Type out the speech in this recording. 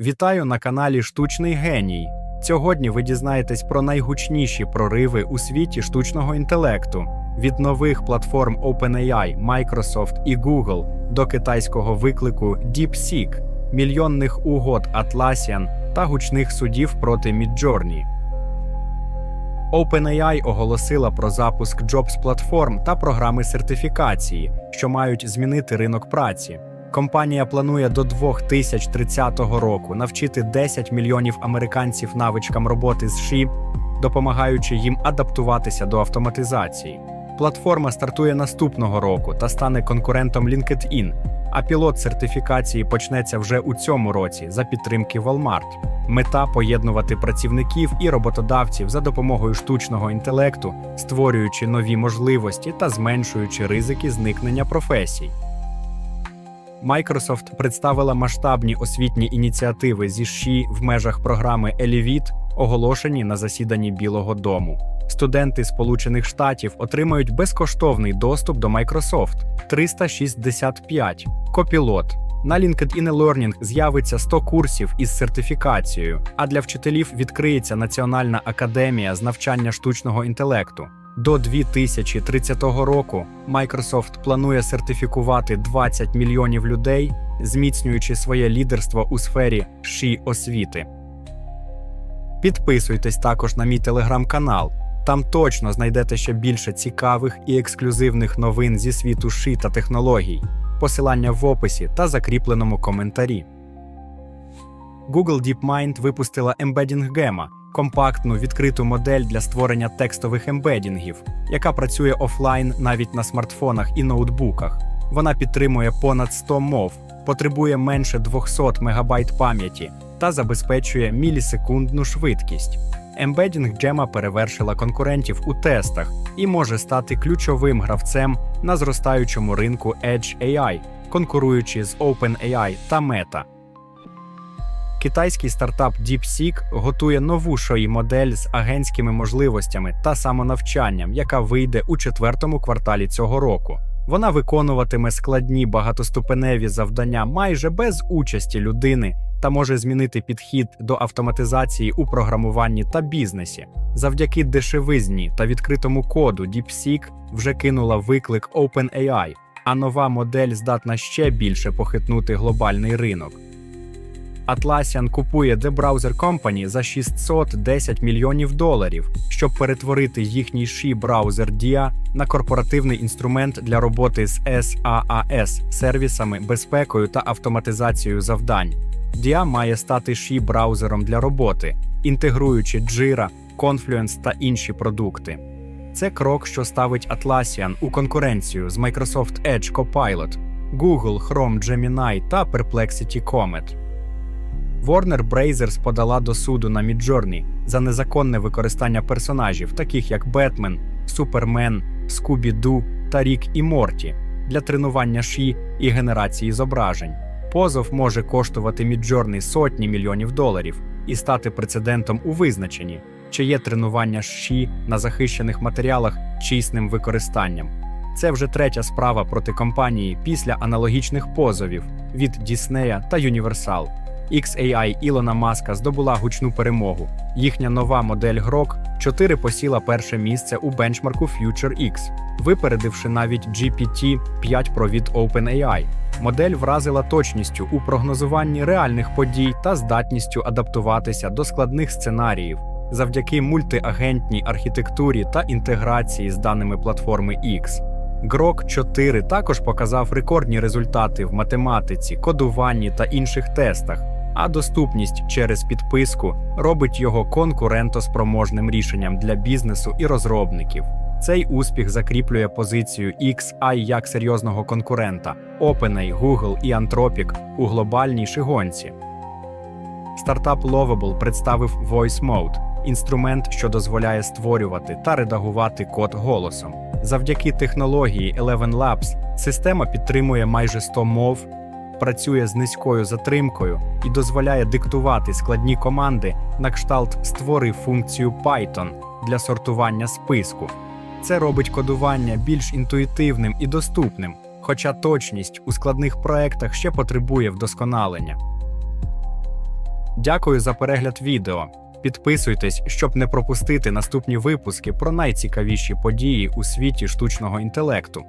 Вітаю на каналі Штучний Геній. Сьогодні ви дізнаєтесь про найгучніші прориви у світі штучного інтелекту від нових платформ OpenAI, Microsoft і Google до китайського виклику DeepSeek, мільйонних угод Atlassian та гучних судів проти Midjourney. OpenAI оголосила про запуск Jobs платформ та програми сертифікації, що мають змінити ринок праці. Компанія планує до 2030 року навчити 10 мільйонів американців навичкам роботи з ШІ, допомагаючи їм адаптуватися до автоматизації. Платформа стартує наступного року та стане конкурентом LinkedIn, а пілот сертифікації почнеться вже у цьому році за підтримки Walmart. Мета поєднувати працівників і роботодавців за допомогою штучного інтелекту, створюючи нові можливості та зменшуючи ризики зникнення професій. Microsoft представила масштабні освітні ініціативи зі ШІ в межах програми Elevate, оголошені на засіданні Білого Дому. Студенти Сполучених Штатів отримають безкоштовний доступ до Microsoft 365 Copilot. На LinkedIn Learning з'явиться 100 курсів із сертифікацією, а для вчителів відкриється Національна академія з навчання штучного інтелекту. До 2030 року Microsoft планує сертифікувати 20 мільйонів людей, зміцнюючи своє лідерство у сфері ші освіти. Підписуйтесь також на мій телеграм-канал. Там точно знайдете ще більше цікавих і ексклюзивних новин зі світу ши та технологій. Посилання в описі та закріпленому коментарі. Google DeepMind випустила Embedding Gemma – компактну відкриту модель для створення текстових ембедінгів, яка працює офлайн навіть на смартфонах і ноутбуках. Вона підтримує понад 100 мов, потребує менше 200 МБ пам'яті та забезпечує мілісекундну швидкість. Ембедінг Gemma перевершила конкурентів у тестах і може стати ключовим гравцем на зростаючому ринку Edge AI, конкуруючи з OpenAI та Meta. Китайський стартап DeepSeek готує нову шої модель з агентськими можливостями та самонавчанням, яка вийде у четвертому кварталі цього року. Вона виконуватиме складні багатоступеневі завдання майже без участі людини та може змінити підхід до автоматизації у програмуванні та бізнесі. Завдяки дешевизні та відкритому коду DeepSeek вже кинула виклик OpenAI, а нова модель здатна ще більше похитнути глобальний ринок. Atlassian купує The Browser Company за 610 мільйонів доларів, щоб перетворити їхній ші браузер DIA на корпоративний інструмент для роботи з SaaS сервісами, безпекою та автоматизацією завдань. DIA має стати ші браузером для роботи, інтегруючи Jira, Confluence та інші продукти. Це крок, що ставить Atlassian у конкуренцію з Microsoft Edge Copilot, Google Chrome Gemini та Perplexity Comet. Warner Brazers подала до суду на Midjourney за незаконне використання персонажів, таких як Бетмен, Супермен, Скубі-Ду та Рік і Морті, для тренування ші і генерації зображень. Позов може коштувати Midjourney сотні мільйонів доларів і стати прецедентом у визначенні, чи є тренування ші на захищених матеріалах чисним використанням. Це вже третя справа проти компанії після аналогічних позовів від Діснея та Universal. XAI Ілона Маска здобула гучну перемогу. Їхня нова модель Grok 4 посіла перше місце у бенчмарку FutureX, випередивши навіть GPT-5 Pro від OpenAI. Модель вразила точністю у прогнозуванні реальних подій та здатністю адаптуватися до складних сценаріїв завдяки мультиагентній архітектурі та інтеграції з даними платформи X. Grok 4 також показав рекордні результати в математиці, кодуванні та інших тестах, а доступність через підписку робить його конкурентоспроможним рішенням для бізнесу і розробників. Цей успіх закріплює позицію XI як серйозного конкурента OpenAI, Google і Anthropic у глобальній шигонці. Стартап Lovable представив Voice Mode – інструмент, що дозволяє створювати та редагувати код голосом. Завдяки технології Eleven Labs система підтримує майже 100 мов, працює з низькою затримкою і дозволяє диктувати складні команди на кшталт створи функцію Python для сортування списку. Це робить кодування більш інтуїтивним і доступним, хоча точність у складних проектах ще потребує вдосконалення. Дякую за перегляд відео. Підписуйтесь, щоб не пропустити наступні випуски про найцікавіші події у світі штучного інтелекту.